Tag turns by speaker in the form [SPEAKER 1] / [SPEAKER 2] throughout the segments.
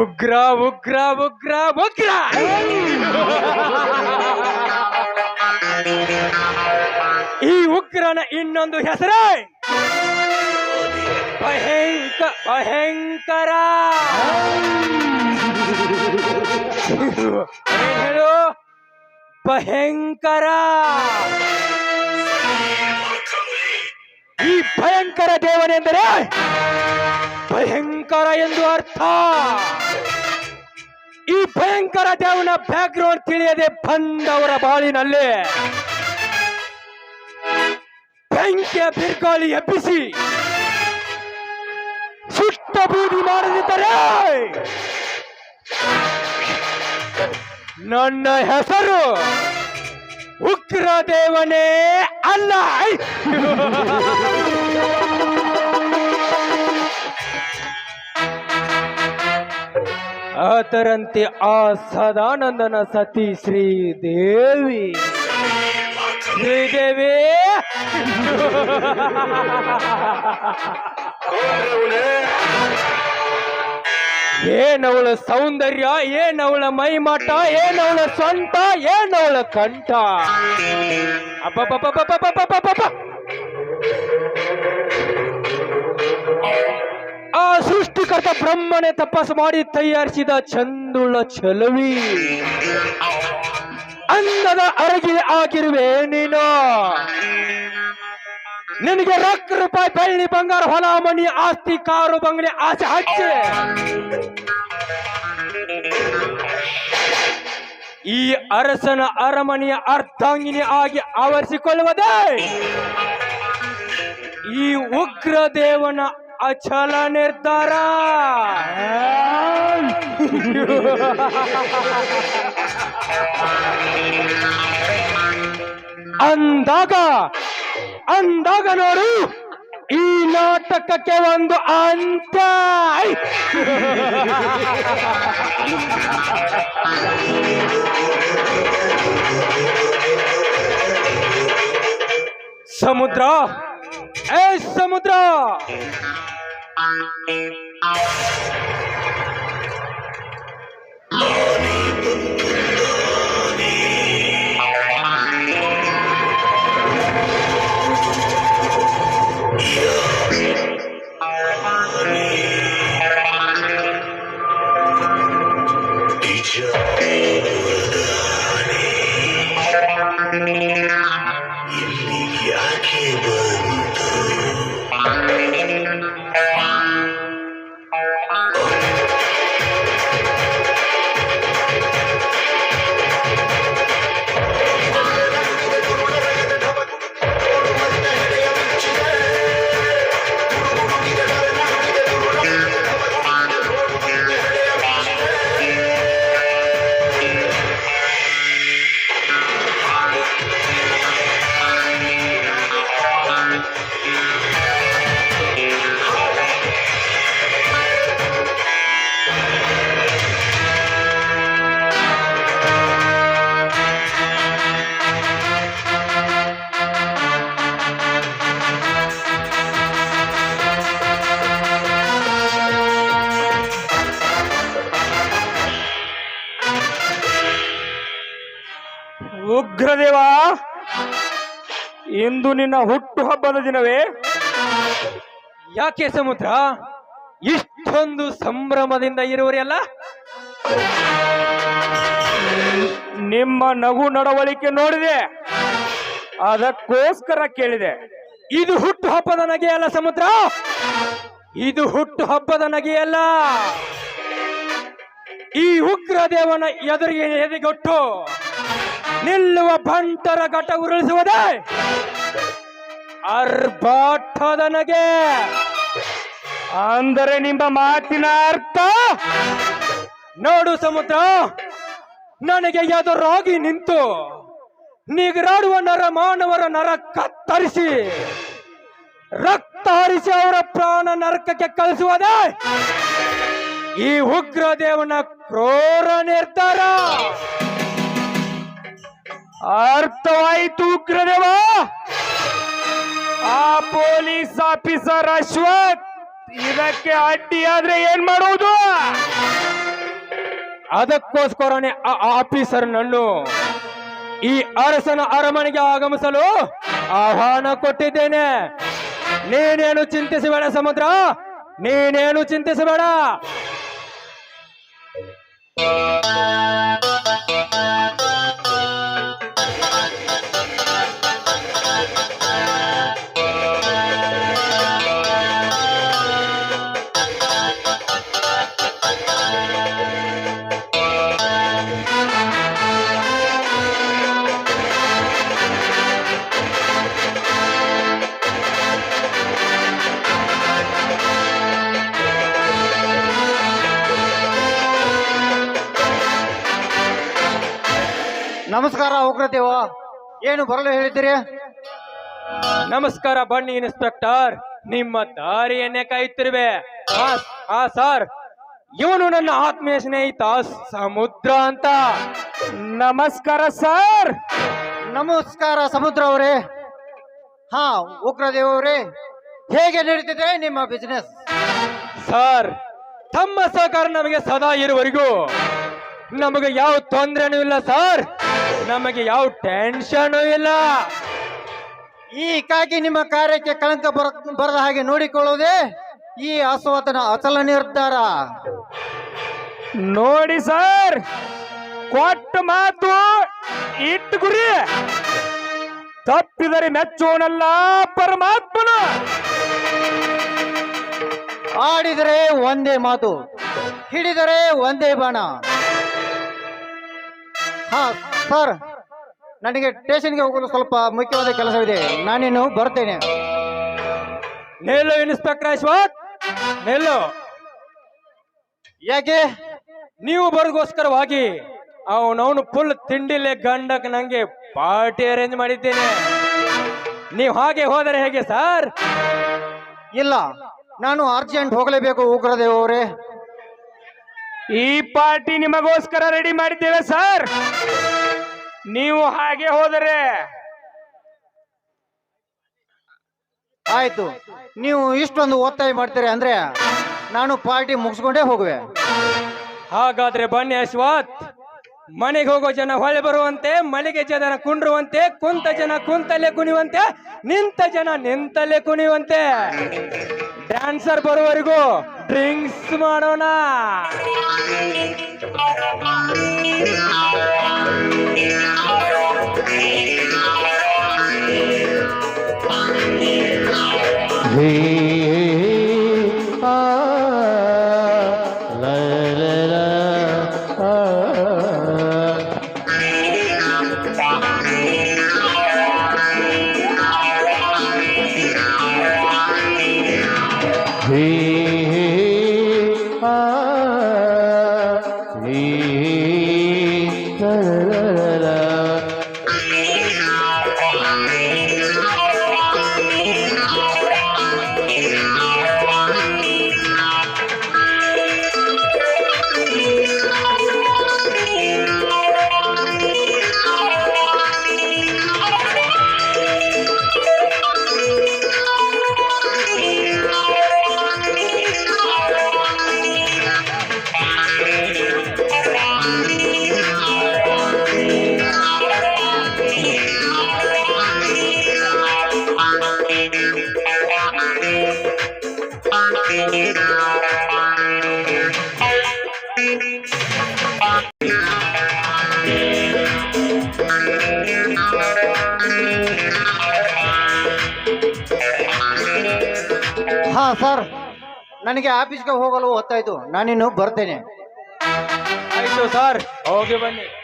[SPEAKER 1] ಉಗ್ರ ಉಗ್ರ ಉಗ್ರ ಉಗ್ರ! ಈ ಉಗ್ರನ ಇನ್ನೊಂದು ಹೆಸರೇ! ಭಯಂಕ, ಭಯಂಕರ! ಹೇಳು ಭಯಂಕರ! ಈ ಭಯಂಕರ ದೇವನೆಂದರೆ ಭಯಂಕರ ಎಂದು ಅರ್ಥ. ಈ ಭಯಂಕರ ದೇವನ ಬ್ಯಾಕ್ಗ್ರೌಂಡ್ ತಿಳಿಯದೆ ಬಂದವರ ಬಾಳಿನಲ್ಲಿ ಬೆಂಕಿಯ ಬಿರುಗಾಳಿ ಎಬ್ಬಿಸಿ ಸುಟ್ಟ ಬೂದಿ ಮಾಡದಿದ್ದರೆ ನನ್ನ ಹೆಸರು ಉಗ್ರ ದೇವನೇ ಅಲ್ಲ. ಆತರಂತೆ ಆ ಸದಾನಂದನ ಸತಿ ಶ್ರೀದೇವಿ. ಶ್ರೀದೇವಿ! ಏನವಳ ಸೌಂದರ್ಯ ಏನವಳ ಮೈಮಾಟ ಏನವಳ ಸ್ವಂತ ಏನವಳ ಕಂಠ? ಅಪ್ಪ ಸೃಷ್ಟಿಕರ್ತ ಬ್ರಹ್ಮನೇ ತಪಸ್ಸು ಮಾಡಿ ತಯಾರಿಸಿದ ಚಂದುಳ್ಳ ಚಲವಿ. ಅಂದದ ಅರಗಿ ಆಗಿರುವೆ ನೀನು. ನಿನಗೆ ರೊಕ್ಕ ರೂಪಾಯಿ ಬೆಳ್ಳಿ ಬಂಗಾರ ಹೊಲ ಮನಿ ಆಸ್ತಿ, ಕಾರು, ಬಂಗಲೆ, ಆಸೆ ಈ ಅರಸನ ಅರಮನೆಯ ಅರ್ಧಾಂಗಿನಿ ಆಗಿ ಆವರಿಸಿಕೊಳ್ಳುವುದೇ ಈ ಉಗ್ರ ದೇವನ ಅಚಲ ನಿರ್ಧಾರ ಅಂದಾಗ ಅಂದಾಗ ನೋಡು ಈ ನಾಟಕಕ್ಕೆ ಒಂದು ಅಂತ! ಸಮುದ್ರ ಏ ಸಮುದ್ರ! ಉಗ್ರದೇವ, ಇಂದು ನಿನ್ನ ಹುಟ್ಟು ಹಬ್ಬದ ದಿನವೇ. ಯಾಕೆ ಸಮುದ್ರ? ಇಷ್ಟೊಂದು ಸಂಭ್ರಮದಿಂದ ಇರುವರೆಲ್ಲ ನಿಮ್ಮ ನಗು ನಡವಳಿಕೆ ನೋಡಿದೆ. ಅದಕ್ಕೋಸ್ಕರ ಕೇಳಿದೆ. ಇದು ಹುಟ್ಟು ಹಬ್ಬದ ನಗೆಯಲ್ಲ ಸಮುದ್ರ? ಇದು ಹುಟ್ಟು ಹಬ್ಬದ ನಗೆಯಲ್ಲ ಈ ಉಗ್ರ ದೇವನ ಎದುರಿಗೆ ಎದೆಗೊಟ್ಟು. ನಿಲ್ಲುವ ಭಂಟರ ಘಟ ಉರುಳಿಸುವುದೇ ಅರ್ಭಾಟದ ನಗೆ
[SPEAKER 2] ಅಂದರೆ ನಿಮ್ಮ ಮಾತಿನ ಅರ್ಥ?
[SPEAKER 1] ನೋಡು ಸಮುದ್ರ, ನನಗೆ ಎದುರಾಗಿ ನಿಂತು ನಿಗರಾಡುವ ನರ ಮಾನವರ ನರ ಕತ್ತರಿಸಿ, ರಕ್ತ ಹರಿಸಿ ಅವರ ಪ್ರಾಣ ನರಕಕ್ಕೆ ಕಳಿಸುವುದೇ? ಈ ಉಗ್ರ ದೇವನ ಕ್ರೋರ ನಿರ್ಧಾರ.
[SPEAKER 2] ಅರ್ಥವಾಯಿತು, ಉಗ್ರದೇವ! ಆ ಪೊಲೀಸ್ ಆಫೀಸರ್ ಅಶ್ವಥ್, ಇದಕ್ಕೆ ಅಡ್ಡಿಯಾದ್ರೆ ಏನ್ ಮಾಡುವುದು?
[SPEAKER 1] ಅದಕ್ಕೋಸ್ಕರನೇ ಆ ಆಫೀಸರ್ ನನ್ನು ಈ ಅರಸನ ಅರಮನೆಗೆ ಆಗಮಿಸಲು ಆಹ್ವಾನ ಕೊಟ್ಟಿದ್ದೇನೆ. ನೀನೇನು ಚಿಂತಿಸಬೇಡ ಸಮುದ್ರ, ನೀನೇನು ಚಿಂತಿಸಬೇಡ.
[SPEAKER 3] ನಮಸ್ಕಾರ ಉಗ್ರದೇವ. ಏನು ಬರಲು ಹೇಳಿದ್ದೀರಿ?
[SPEAKER 1] ನಮಸ್ಕಾರ ಬನ್ನಿ ಇನ್ಸ್ಪೆಕ್ಟರ್. ನಿಮ್ಮ ದಾರಿಯನ್ನೇ ಕಾಯುತ್ತಿರುವೆ. ಹಾ ಹಾ ಸರ್ ಇವನು ನನ್ನ ಆತ್ಮೀಯ ಸ್ನೇಹಿತ ಸಮುದ್ರ ಅಂತ.
[SPEAKER 2] ನಮಸ್ಕಾರ ಸರ್.
[SPEAKER 3] ನಮಸ್ಕಾರ ಸಮುದ್ರ ಅವರೇ. ಹಾ ಉಗ್ರದೇವ ಅವರೇ. ಹೇಗೆ ನಡೀತಿದೆ ನಿಮ್ಮ ಬಿಸ್ನೆಸ್
[SPEAKER 1] ಸರ್ ತಮ್ಮ ಸಹಕಾರ ನಮಗೆ ಸದಾ ಇರುವವರೆಗೂ. ನಮಗೆ ಯಾವ ತೊಂದರೆನೂ ಇಲ್ಲ ಸರ್. ನಮಗೆ ಯಾವ ಟೆನ್ಷನ್ ಇಲ್ಲ.
[SPEAKER 3] ಈಕಾಗಿ ನಿಮ್ಮ ಕಾರ್ಯಕ್ಕೆ ಕಳಂಕ ಬರ ಬರದ ಹಾಗೆ ನೋಡಿಕೊಳ್ಳುವುದೇ ಈ ಅಸ್ವತನ ಅಚಲ ನಿರ್ಧಾರ.
[SPEAKER 2] ನೋಡಿ ಸರ್ ಕೊಟ್ಟ ಮಾತು ಇಟ್ಟು ಗುರಿ. ತಪ್ಪಿದರೆ ಮೆಚ್ಚೋನಲ್ಲ ಪರಮಾತ್ಮನ.
[SPEAKER 3] ಆಡಿದರೆ ಒಂದೇ ಮಾತು ಹಿಡಿದರೆ ಒಂದೇ ಬಾಣ. ಹಾ ಸರ್ ನನಗೆ ಸ್ಟೇಷನ್ಗೆ ಹೋಗಲು ಸ್ವಲ್ಪ ಮುಖ್ಯವಾದ ಕೆಲಸವಿದೆ. ನಾನೇನು ಬರ್ತೇನೆ.
[SPEAKER 1] ನಿಲ್ಲು ಇನ್ಸ್ಪೆಕ್ಟರ್ ಅಶ್ವಥ್ ನಿಲ್ಲು
[SPEAKER 3] ಯಾಕೆ?
[SPEAKER 1] ನೀವು ಬರೋದಕ್ಕೋಸ್ಕರವಾಗಿ ಅವನವನು ಫುಲ್ ತಿಂಡಿಲೆ ಗಂಡಕ್ ನಂಗೆ ಪಾರ್ಟಿ ಅರೇಂಜ್ ಮಾಡಿದ್ದೇನೆ. ನೀವು ಹಾಗೆ ಹೋದರೆ ಹೇಗೆ ಸರ್?
[SPEAKER 3] ಇಲ್ಲ ನಾನು ಅರ್ಜೆಂಟ್ ಹೋಗಲೇಬೇಕು ಉಗ್ರದೇವ್ ಅವರೇ
[SPEAKER 2] ಈ ಪಾರ್ಟಿ ನಿಮಗೋಸ್ಕರ ರೆಡಿ ಮಾಡಿದ್ದೇವೆ ಸರ್. ನೀವು ಹಾಗೆ ಹೋದರೆ
[SPEAKER 3] ಆಯ್ತು. ನೀವು ಇಷ್ಟೊಂದು ಒತ್ತಾಯ ಮಾಡ್ತೀರಿ ಅಂದ್ರೆ ನಾನು ಪಾರ್ಟಿ ಮುಗಿಸ್ಕೊಂಡೇ ಹೋಗುವೆ.
[SPEAKER 1] ಹಾಗಾದ್ರೆ ಬನ್ನಿ ಅಶ್ವಾತ್ ಮನೆಗೆ ಹೋಗೋ ಜನ ಹೊಳೆ ಬರುವಂತೆ ಮನೆಗೆ ಜನ ಕುಂಡ್ರುವಂತೆ ಕುಂತ ಜನ ಕುಂತಲ್ಲೇ ಕುಣಿಯುವಂತೆ ನಿಂತ ಜನ ನಿಂತಲ್ಲೇ ಕುಣಿಯುವಂತೆ. ಡ್ಯಾನ್ಸರ್ ಬರುವವರೆಗೂ ಡ್ರಿಂಕ್ಸ್ ಮಾಡೋಣ. Hey.
[SPEAKER 3] ಹಾ ಸರ್. ನನಗೆ ಆಫೀಸ್ಗೆ ಹೋಗಲು ಹೊತ್ತಾಯ್ತು. ನಾನಿನ್ನು ಬರ್ತೇನೆ.
[SPEAKER 1] ಆಯ್ತು ಸರ್. ಹೋಗಿ ಬನ್ನಿ.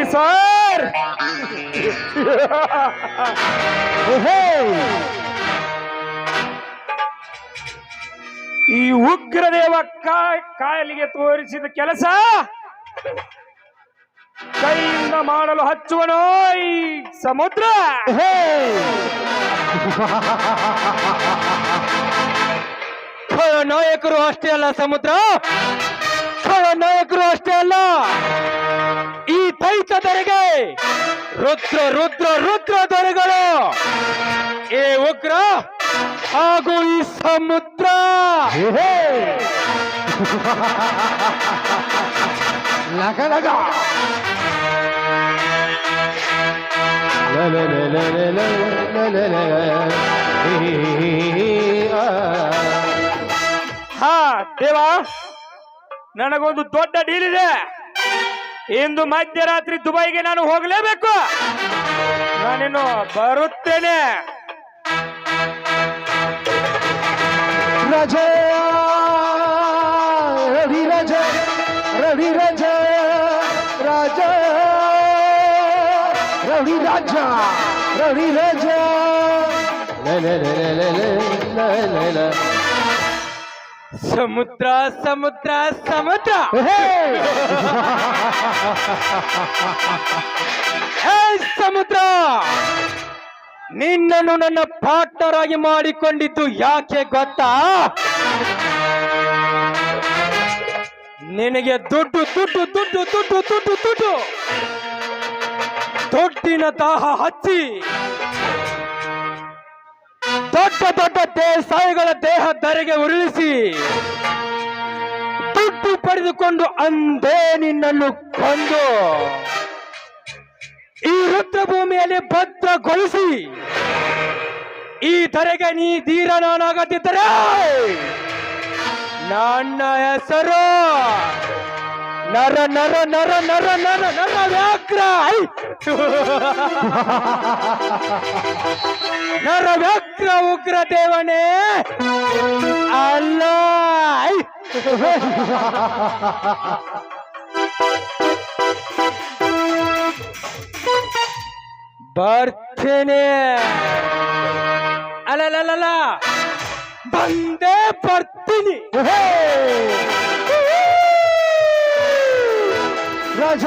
[SPEAKER 2] ಆಫೀಸರ್ ಈ ಉಗ್ರದೇವ ಕಾಯ್ ಕಾಯಲಿಗೆ ತೋರಿಸಿದ ಕೆಲಸ? ಕೈಯಿಂದ ಮಾಡಲು ಹಚ್ಚುವನೋ ಈ ಸಮುದ್ರ?
[SPEAKER 1] ನಾಯಕರು ಅಷ್ಟೇ ಅಲ್ಲ ಸಮುದ್ರ? ನಾಯಕರು ಅಷ್ಟೇ ಅಲ್ಲ. ಈ ದೈತ ದೊರೆಗೆ ರುದ್ರ ರುದ್ರ ರುದ್ರ ದೊರೆಗಳು. ಏ ಉಗ್ರ ಹಾಗೂ ಈ ಸಮುದ್ರ.
[SPEAKER 2] ಹಾ ದೇವ ನನಗೊಂದು ದೊಡ್ಡ ಡೀಲ್ ಇದೆ. ಇಂದು ಮಧ್ಯರಾತ್ರಿ ದುಬೈಗೆ ನಾನು ಹೋಗಲೇಬೇಕು ನಾನಿನ್ನು ಬರುತ್ತೇನೆ
[SPEAKER 3] ರಾಜ ರವಿ ರಾಜ ರವಿ ರಾಜ ರಾಜ ರವಿ ರಾಜ ರವಿ ರಾಜ
[SPEAKER 1] ಸಮುದ್ರ ಸಮುದ್ರ ಸಮುದ್ರ. ಹೇ ಸಮುದ್ರ! ನಿನ್ನನ್ನು ನನ್ನ ಪಾರ್ಟ್ನರ್ ಆಗಿ ಮಾಡಿಕೊಂಡಿದ್ದು ಯಾಕೆ ಗೊತ್ತಾ? ನಿನಗೆ ದುಡ್ಡು ದುಡ್ಡು ದುಡ್ಡು ದುಡ್ಡು ದುಡ್ಡು ದುಡ್ಡು. ದುಡ್ಡಿನ ದಾಹ ಹಚ್ಚಿ. ದೊಡ್ಡ ದೊಡ್ಡ ದೇಸಾಯಿಗಳ ದೇಹ ಧರೆಗೆ ಉರುಳಿಸಿ ದುಡ್ಡು ಪಡೆದುಕೊಂಡು ಅಂದೇ ನಿನ್ನನ್ನು ಕೊಂದು ಈ ರುದ್ರಭೂಮಿಯಲ್ಲಿ ಭದ್ರಗೊಳಿಸಿ ಈ ಧರೆಗೆ ನೀ ಧೀರನಾಗದಿದ್ದರೆ ನನ್ನ ಹೆಸರು ನರ ನರ ನರ ನರ ನರ ನರ ವ್ಯಾಘ್ರ! ನರ ವ್ಯಾಘ್ರ ಉಗ್ರ ದೇವನೇ. ಅಲ್ಲ! ಬರ್ತೇನೆ. ಅಲ್ಲಲ್ಲ ಬಂದೇ ಬರ್ತೀನಿ.
[SPEAKER 3] ರಾಜ